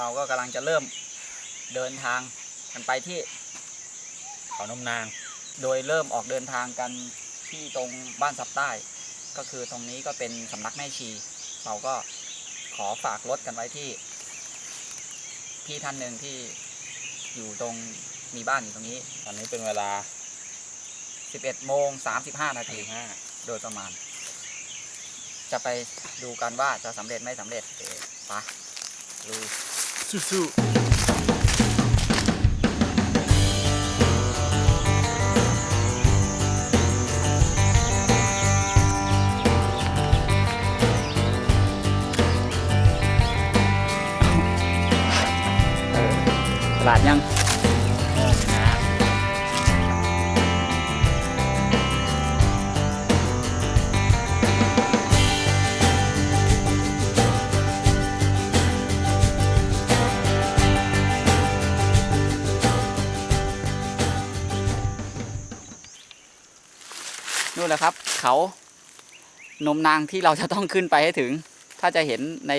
เราก็กำลังจะเริ่มเดินทางกันไปที่เขานมนาง โดยเริ่มออกเดินทางกันที่ตรงบ้านซับใต้ ก็คือตรงนี้ก็เป็นสำนักแม่ชี เราก็ขอฝากรถกันไว้ที่พี่ท่านหนึ่งที่อยู่ตรงมีบ้านอยู่ตรงนี้ ตอนนี้เป็นเวลา 11โมง35 นาทีห้าโดยประมาณ จะไปดูกันว่าจะสำเร็จไม่สำเร็จเออไปลุย สู้ตล เขา นมนางที่เราจะต้องขึ้นไปให้ถึง ถ้าจะเห็นใน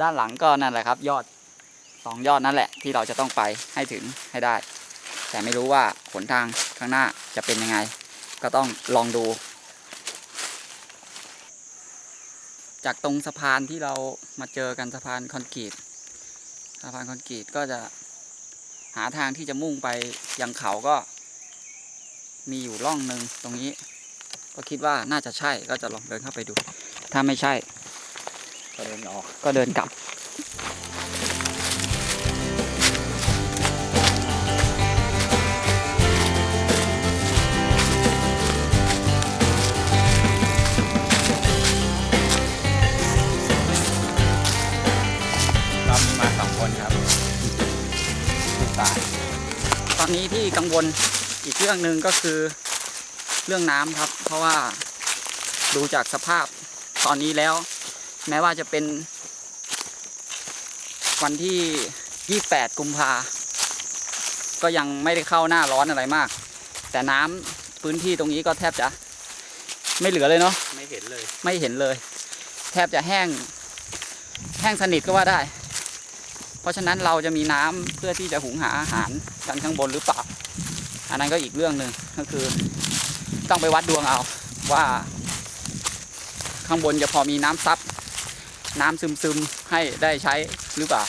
ด้านหลังก็นั่นแหละครับ ยอดสองยอดนั่นแหละ ที่เราจะต้องไปให้ถึงให้ได้ แต่ไม่รู้ว่าหนทางข้างหน้าจะเป็นยังไง ก็ต้องลองดู จากตรงสะพานที่เรามาเจอกันสะพานคอนกรีตสะพานคอนกรีตก็จะหาทางที่จะมุ่งไปยังเขาก็มีอยู่ร่องหนึ่งตรงนี้ ก็คิดว่าน่าจะใช่ก็จะลองเดินเข้าไปดู ถ้าไม่ใช่ ก็เดินออกก็เดินกลับเรามีมาสองคนครับลูกตายตอนนี้ที่กังวลอีกเรื่องหนึ่งก็คือ เรื่องน้ำครับ เพราะว่าดูจากสภาพตอนนี้แล้ว แม้ว่าจะเป็น วันที่ 28 กุมภาก็ยังไม่ได้เข้าหน้าร้อนอะไรมาก แต่น้ำพื้นที่ตรงนี้ก็แทบจะไม่เหลือเลยเนาะไม่เห็นเลย ไม่เห็นเลย แทบจะแห้ง แห้งสนิทก็ว่าได้ เพราะฉะนั้นเราจะมีน้ำเพื่อที่จะหุงหาอาหารกันข้างบนหรือเปล่า อันนั้นก็อีกเรื่องหนึ่งก็คือ ต้องไปวัดดวงเอาว่า ข้างบนจะพอมีน้ำซับ น้ำซึมๆให้ได้ใช้หรือเปล่า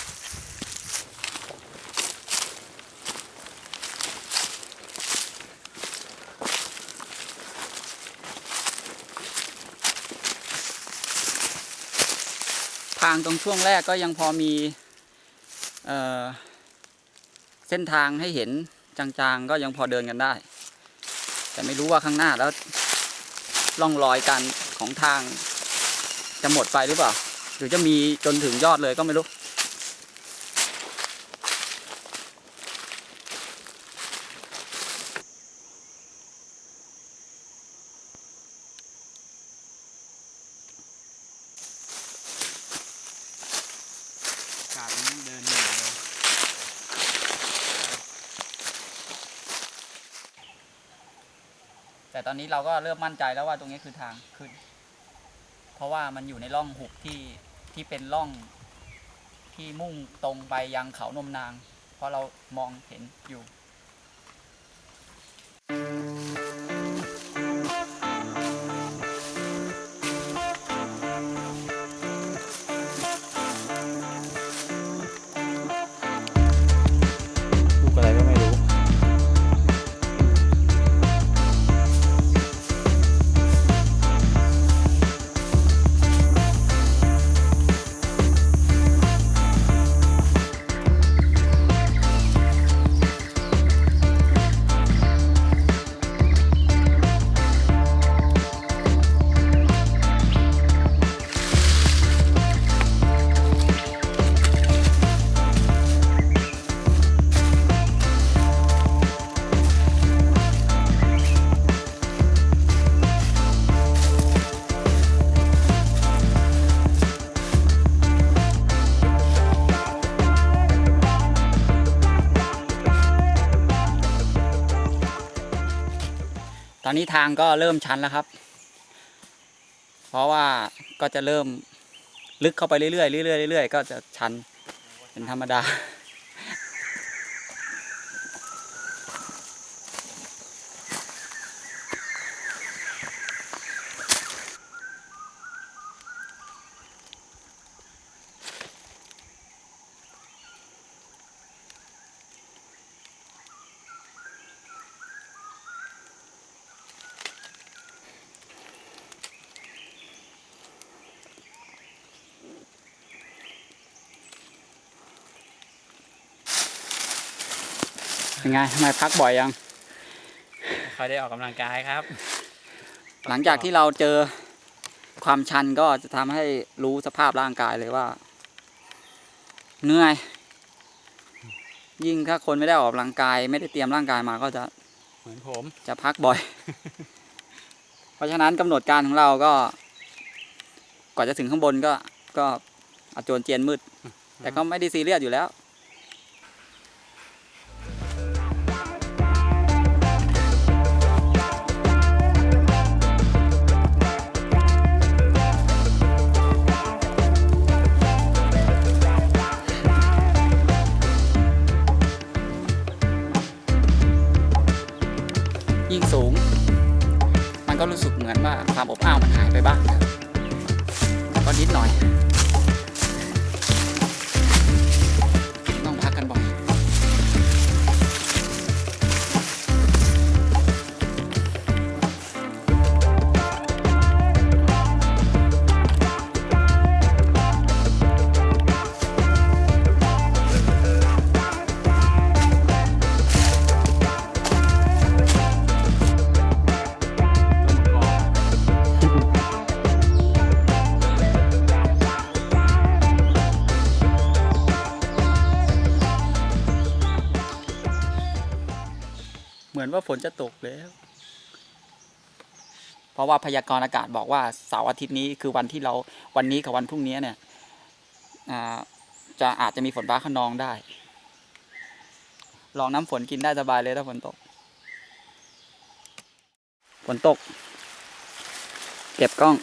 ทางตรงช่วงแรกก็ยังพอมีเอเส้นทางให้เห็นจางๆ ก็ยังพอเดินกันได้ แต่ไม่รู้ว่าข้างหน้าแล้วล่องรอยการของทางจะหมดไปหรือเปล่า หรือจะมีจนถึงยอดเลยก็ไม่รู้ กาดมันเดินหนีเลย แต่ตอนนี้เราก็เริ่มมั่นใจแล้วว่าตรงนี้คือทางขึ้น เพราะว่ามันอยู่ในร่องหุบที่ที่เป็นร่องที่มุ่งตรงไปยังเขานมนาง เพราะเรามองเห็นอยู่ อนนี้ทางก็เริ่มชันแล้วครับ เพราะว่าก็จะเริ่มลึกเข้าไปเรื่อยๆเรื่อยๆเรื่อยๆก็จะชันในเป็นธรรมดา เป็นไงทำไมพักบ่อยยังคอยได้ออกกำลังกายครับ หลังจากที่เราเจอความชันก็จะทำให้รู้สภาพร่างกายเลยว่าเหนื่อย ยิ่งถ้าคนไม่ได้ออกกำลังกาย ไม่ได้เตรียมร่างกายมาก็จะเหมือนผม จะพักบ่อย เพราะฉะนั้นกำหนดการของเราก็กว่าจะถึงข้างบนก็ก็อาจวนเจียนมืด แต่ก็ไม่ได้ซีเรียสอยู่แล้ว อนว่าฝนจะตกแล้ว เพราะว่าพยากรณ์อากาศบอกว่าเสาร์อาทิตย์นี้คือวันที่เราวันนี้กับวันพรุ่งนี้เนี่ยจะอาจจะมีฝนฟ้าขนองได้ลองน้ำฝนกินได้สบายเลยถ้าฝนตก ฝนตก เก็บกล้อง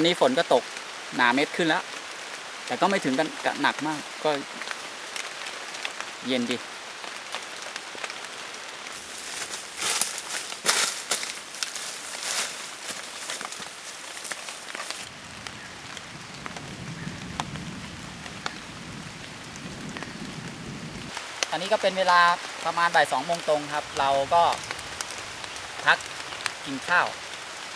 อนนี้ฝนก็ตกหนาเม็ดขึ้นแล้ว แต่ก็ไม่ถึงกันกหนักมากก็ เย็นดี ตอนนี้ก็เป็นเวลาประมาณบ่ายสองโมงตรงครับ เราก็พักกินข้าว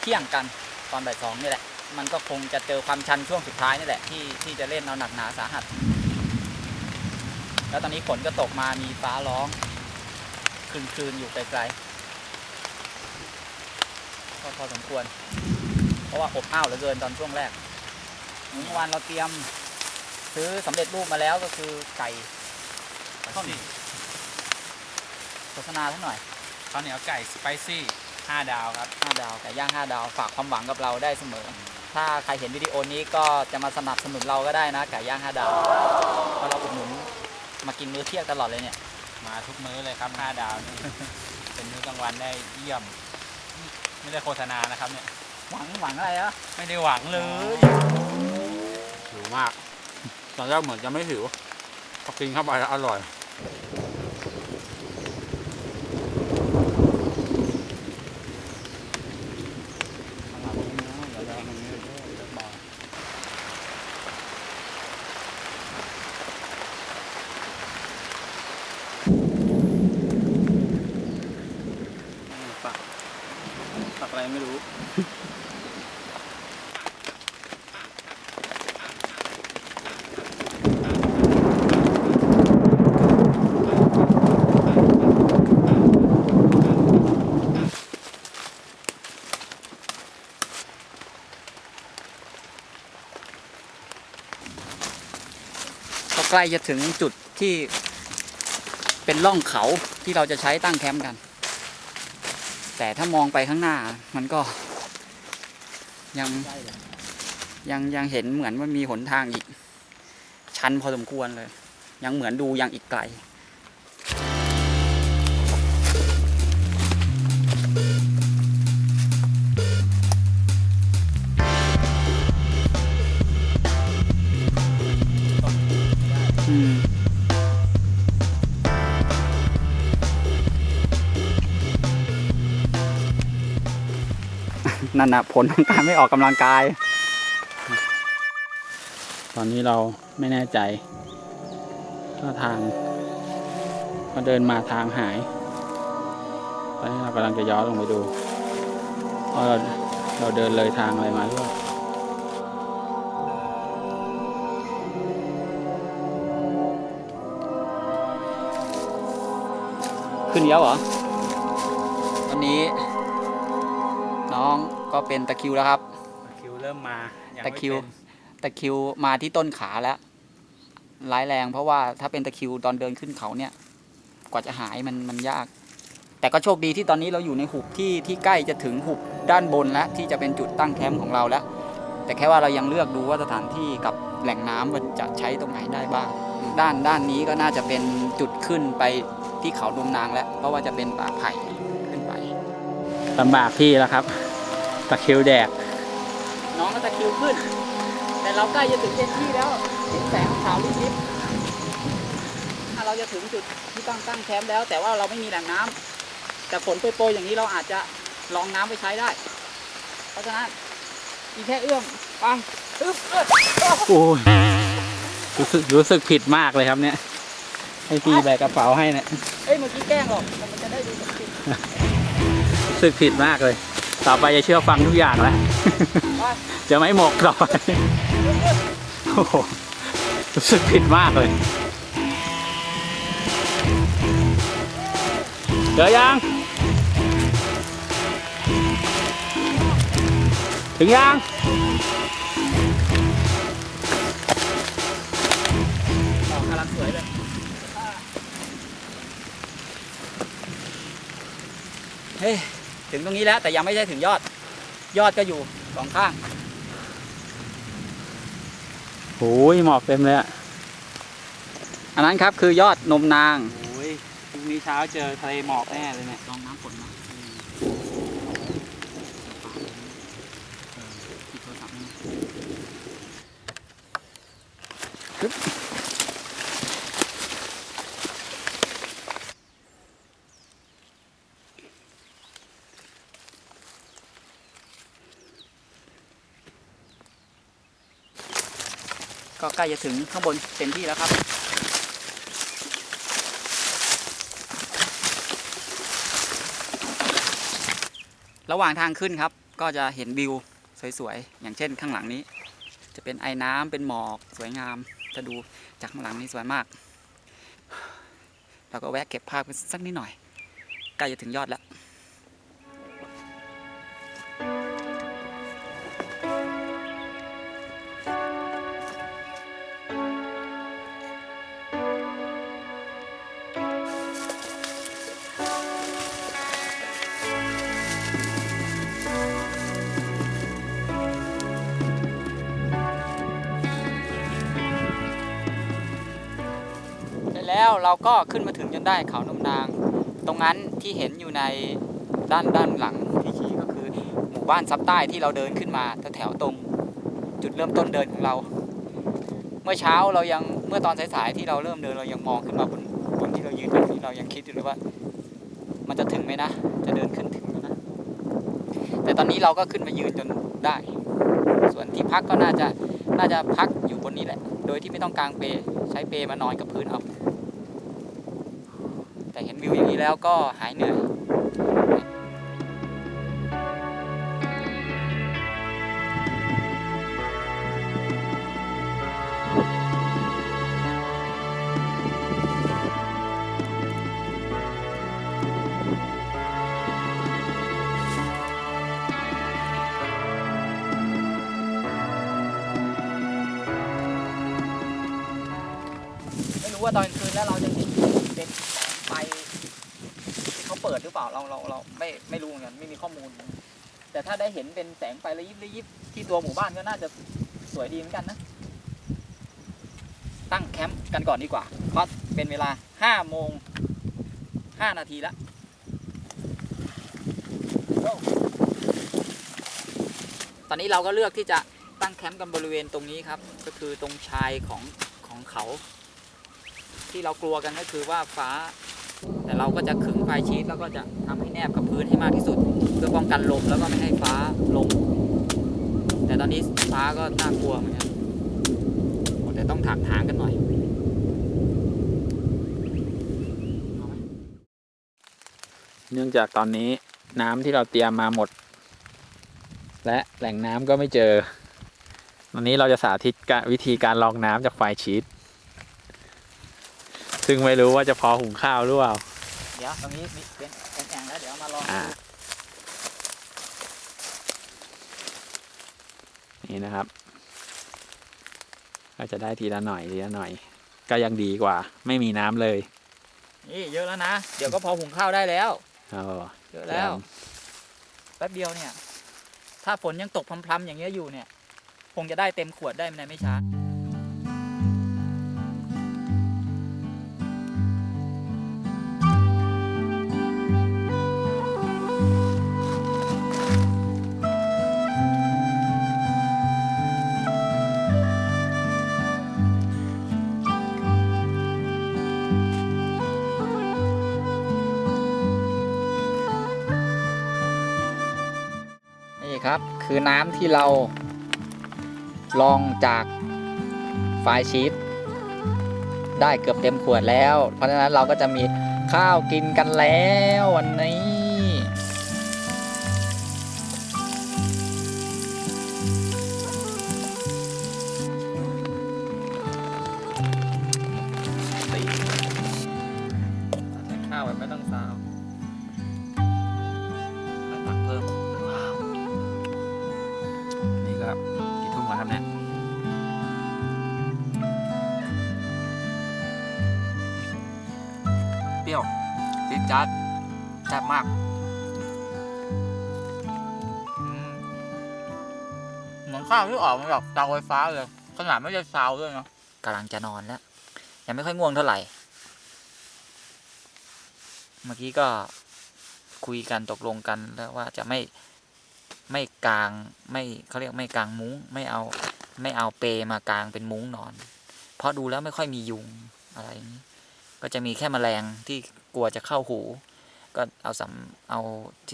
เที่ยงกันตอนบ่ายสองนี่แหละ มันก็คงจะเจอความชันช่วงสุดท้ายนี่แหละที่ที่จะเล่นเอาหนักหนาสาหัส แล้วตอนนี้ฝนก็ตกมามีฟ้าร้องคลืนๆอยู่ไกลๆก็พอสมควร เพราะว่าอบอ้าวเหลือเกินตอนช่วงแรกเมื่อวานเราเตรียมซื้อสำเร็จรูปมาแล้วก็คือไก่ข้าวเหนียวโฆษณาท่าหน่อยข้าวเหนียวไก่สไปซี่ห้าดาวครับ5ดาวไก่ย่าง5ดาวฝากความหวังกับเราได้เสมอ ถ้าใครเห็นวิดีโอนี้ก็จะมาสนับสนุนเราก็ได้นะไก่ย่าง5ดาวเพราะเราอุดหนุนมากินมื้อเที่ยงตลอดเลยเนี่ย มาทุกมื้อเลยครับห้าดาวนี่ เป็นมื้อกลางวันได้เยี่ยม ไม่ได้โฆษณานะครับเนี่ย หวังหวังอะไรอะไม่ได้หวังเลย หิวมาก ตอนแรกเหมือนจะไม่หิวพอกินเข้าไปแล้วอร่อย ปัก ปักอะไรไม่รู้ ก็ใกล้จะถึงจุดที่เป็นร่องเขาที่เราจะใช้ตั้งแคมป์กัน แต่ถ้ามองไปข้างหน้ามันก็ ยังยังยังเห็นเหมือนว่ามีหนทางอีก ชันพอสมควรเลย ยังเหมือนดูยังอีกไกล นั่นนะผลของการไม่ออกกำลังกาย ตอนนี้เราไม่แน่ใจว่าทางเราเดินมาทางหาย ตอนนี้เรากำลังจะย้อนลงไปดูว่าเราเราเดินเลยทางอะไรมาหรือเปล่าขึ้นเยอะเหรอ ตอนนี้น้อง ก็เป็นตะคริวแล้วครับคิวเริ่มมายังตะไม่คริว เป็นตะคริวมาที่ต้นขาแล้ว ร้ายแรงเพราะว่าถ้าเป็นตะคริวตอนเดินขึ้นเขาเนี่ย กว่าจะหายมันมันยาก แต่ก็โชคดีที่ตอนนี้เราอยู่ในหุบที่ที่ใกล้จะถึงหุบด้านบนแล้วที่จะเป็นจุดตั้งแคมป์ของเราแล้ว แต่แค่ว่าเรายังเลือกดูว่าสถานที่กับแหล่งน้ำมันจะใช้ตรงไหนได้บ้าง ด้านด้านนี้ก็น่าจะเป็นจุดขึ้นไปที่เขาดมนางแล้ว เพราะว่าจะเป็นป่าไผ่ขึ้นไปลำบากที่แล้วครับ ตะคริวแดก น้องก็ตะคริวขึ้น แต่เราใกล้จะถึงเต็มที่แล้วเห็นแสงขาวลิบๆถ้าเราจะถึงจุดที่ตั้งตั้งแคมป์แล้ว แต่ว่าเราไม่มีแหล่งน้ำแต่ฝนโปรยๆอย่างนี้เราอาจจะลองน้ำไปใช้ได้ เพราะฉะนั้นอีกแค่เอื้อมไปอึ๊บเอ้ยโอ้ยรู้สึกรู้สึกผิดมากเลยครับเนี่ยให้พี่แบกกระเป๋าให้เนี่ยเอ้ยเมื่อกี้แกล้งหรอกมันจะได้ดูสมจริงรู้สึกผิดมากเลย ต่อไปจะเชื่อฟังทุกอย่างแล้วไปจะไม่หมกต่อไปโอ้โหรู้สึกผิดมากเลยเจอยัง ถึงยังดอกกำลังสวยเลยเฮ้ย ถึงตรงนี้แล้วแต่ยังไม่ใช่ถึงยอด ยอดก็อยู่สองข้างโอ้ยหมอกเต็มเลยอะอันนั้นครับคือยอดนมนาง โอ้ยพรุ่งนี้เช้าเจอทะเลหมอกแน่เลยเนี่ยลองน้ำฝนมาก็ ใกล้จะถึงข้างบนเต็มที่แล้วครับ ระหว่างทางขึ้นครับ ก็จะเห็นวิวสวยๆ อย่างเช่นข้างหลังนี้ จะเป็นไอ้น้ำเป็นหมอกสวยงาม จะดูจากข้างหลังนี้สวยมาก เราก็แวะเก็บภาพสักนิดหน่อย ใกล้จะถึงยอดแล้ว ก็ขึ้นมาถึงจนได้เขานมนาง ตรงนั้นที่เห็นอยู่ในด้านด้านหลังที่ชี้ก็คือหมู่บ้านซับใต้ที่เราเดินขึ้นมาแถวตรง จุดเริ่มต้นเดินของเรา เมื่อเช้าเรายังเมื่อตอนสายๆที่เราเริ่มเดินเรายังมองขึ้นมาบนบนที่เรายืนอยู่นี่เรายังคิดอยู่เลยว่า มันจะถึงไหมนะ จะเดินขึ้นถึงไหมนะ แต่ตอนนี้เราก็ขึ้นมายืนจนได้ ส่วนที่พักก็น่าจะน่าจะพักอยู่บนนี้แหละ โดยที่ไม่ต้องกางเปลใช้เปลมานอนกับพื้นเอา อยู่างนี้แล้วก็หายเหนื่อยว่าตอนคืนแล้วเราจะเห็น ปิดหรือเปล่าเราเราเราไม่ไม่รู้เหมือนกันไม่มีข้อมูล แต่ถ้าได้เห็นเป็นแสงไฟระยิบระยิบที่ตัวหมู่บ้านก็น่าจะสวยดีเหมือนกันนะ ตั้งแคมป์กันก่อนดีกว่าเพราะเป็นเวลาห้าโมงห้านาทีแล้วตอนนี้เราก็เลือกที่จะตั้งแคมป์กันบริเวณตรงนี้ครับ ก็คือตรงชายของของเขา ที่เรากลัวกันก็คือว่าฟ้า แต่เราก็จะขึงไฟชีตแล้วก็จะทำให้แนบกับพื้นให้มากที่สุด เพื่อป้องกันลมแล้วก็ไม่ให้ฟ้าลง แต่ตอนนี้ฟ้าก็น่ากลัวเหมือนกันแต่ต้องถากถางกันหน่อยเนื่องจากตอนนี้น้ำที่เราเตรียมมาหมด และแหล่งน้ำก็ไม่เจอ วันนี้เราจะสาธิตกะวิธีการลองน้ำจากไฟชีต ซึ่งไม่รู้ว่าจะพอหุงข้าวหรือเปล่า เดี๋ยวตรงนี้มีเป็นเป็นแอ่งแล้วเดี๋ยวมาลองอ่า นี่นะครับ ก็จะได้ทีละหน่อยทีละหน่อย ก็ยังดีกว่า ไม่มีน้ำเลยนี่เยอะแล้วนะ เดี๋ยวก็พอหุงข้าวได้แล้วอ๋อเยอะแล้ว แป๊บเดียวเนี่ย ถ้าฝนยังตกพรำๆอย่างเงี้ยอยู่เนี่ย คงจะได้เต็มขวดได้ในไม่ช้า คือน้ำที่เราลองจากไฟชีตได้เกือบเต็มขวดแล้ว เพราะฉะนั้นเราก็จะมีข้าวกินกันแล้ววันนี้ จัดแซ่บมากเหมือนข้าวที่ออกมาจากเตาไฟฟ้าเลยขนาดไม่ได้ซาวด้วยเนาะกำลังจะนอนแล้ว ยังไม่ค่อยง่วงเท่าไหร่ เมื่อกี้ก็คุยกันตกลงกันแล้วว่าจะไม่ไม่กางไม่เขาเรียกไม่กางมุ้งไม่เอาไม่เอาเปมากางเป็นมุ้งนอน เพราะดูแล้วไม่ค่อยมียุงอะไรอย่างนี้ ก็จะมีแค่แมลงที่กลัวจะเข้าหู ก็เอาสำเอา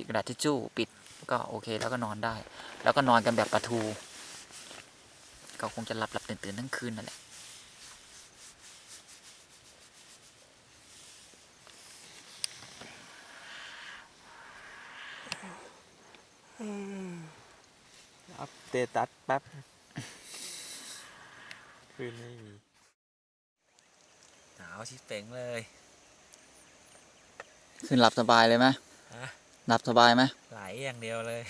กระดาษทิชชู่ปิดก็โอเคแล้วก็นอนได้ แล้วก็นอนกันแบบประทูก็คงจะหลับหลับตื่นตื่นทั้งคืนนั่นแหละอัปเดตัสแป๊บ คืนไม่มีาวชิเป่งเลย ขึ้นหลับสบายเลยไหมฮะ หลับสบายไหมไหลอย่างเดียวเลย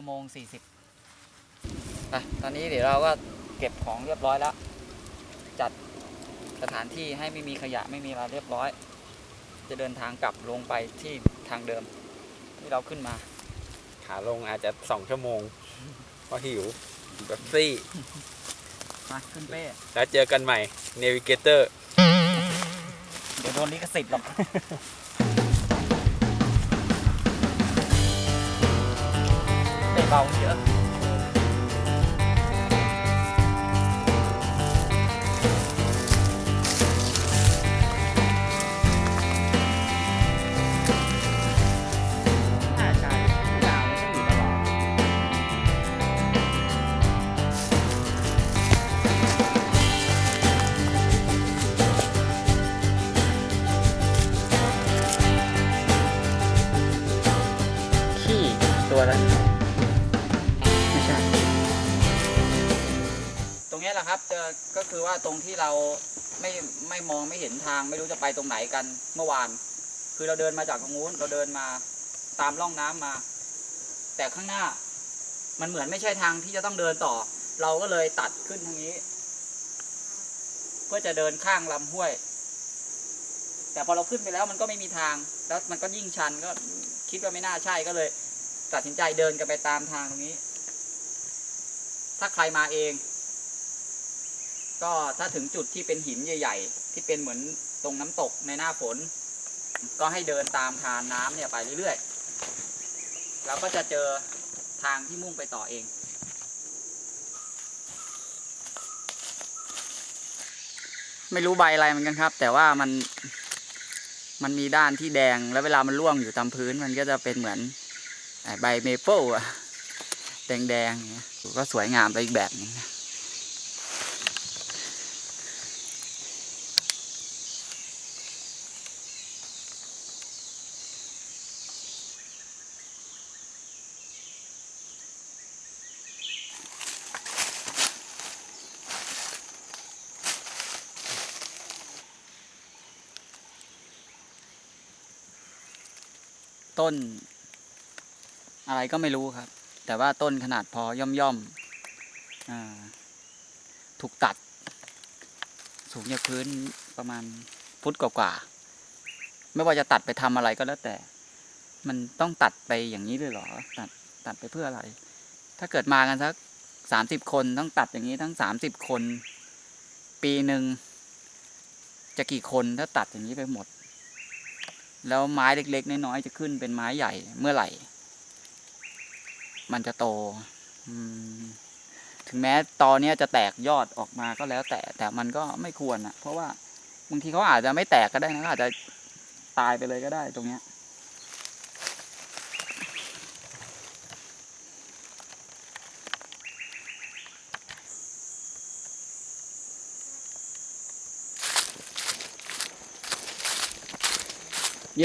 9โมง40ไปตอนนี้เดี๋ยวเราก็เก็บของเรียบร้อยแล้ว จัดสถานที่ให้ไม่มีขยะไม่มีอะไรเรียบร้อย จะเดินทางกลับลงไปที่ทางเดิมไปที่เราขึ้นมา ขาลงอาจจะสองชั่วโมงเพราะหิวแบบซี่มาขึ้นเป้แล้วเจอกันใหม่ Navigator เดี๋ยวโดนลิขสิทธิ์หรอก เป้ คือว่าตรงที่เราไม่ไม่มองไม่เห็นทางไม่รู้จะไปตรงไหนกันเมื่อวาน คือเราเดินมาจากตรงนู้นเราเดินมาตามร่องน้ำมา แต่ข้างหน้า มันเหมือนไม่ใช่ทางที่จะต้องเดินต่อ เราก็เลยตัดขึ้นทางนี้ เพื่อจะเดินข้างลำห้วย แต่พอเราขึ้นไปแล้วมันก็ไม่มีทาง แล้วมันก็ยิ่งชันก็คิดว่าไม่น่าใช่ก็เลย ตัดสินใจเดินกันไปตามทางตรงนี้ ถ้าใครมาเอง ก็ถ้าถึงจุดที่เป็นหินใหญ่ ๆ ที่เป็นเหมือนตรงน้ำตกในหน้าฝน ก็ให้เดินตามทานน้ำเนี่ยไปเรื่อยๆแล้วก็จะเจอทางที่มุ่งไปต่อเอง ไม่รู้ใบอะไรเหมือนกันครับ แต่ว่ามันมันมีด้านที่แดงแล้วเวลามันร่วงอยู่ตามพื้นมันก็จะเป็นเหมือนใบเมเปิลอะแดงๆก็สวยงามไปอีกแบบหนึงนะ ต้น อะไรก็ไม่รู้ครับ แต่ว่าต้นขนาดพอย่อมย่อมๆอ่าถูกตัด สูงจากพื้นประมาณฟุตกว่าๆไม่ว่าจะตัดไปทำอะไรก็แล้วแต่ มันต้องตัดไปอย่างนี้เลยเหรอ ตัดตัดไปเพื่ออะไร ถ้าเกิดมากันสักสามสิบคนต้องตัดอย่างนี้ทั้งสามสิบคน ปีหนึ่งจะกี่คนถ้าตัดอย่างนี้ไปหมด แล้วไม้เล็ก ๆ น้อยๆจะขึ้นเป็นไม้ใหญ่เมื่อไหร่ มันจะโตถึงแม้ตอนนี้จะแตกยอดออกมาก็แล้ว แต่แต่มันก็ไม่ควรอะเพราะว่าบางทีเขาอาจจะไม่แตกก็ได้นะอาจจะตายไปเลยก็ได้ตรงเนี้ย เ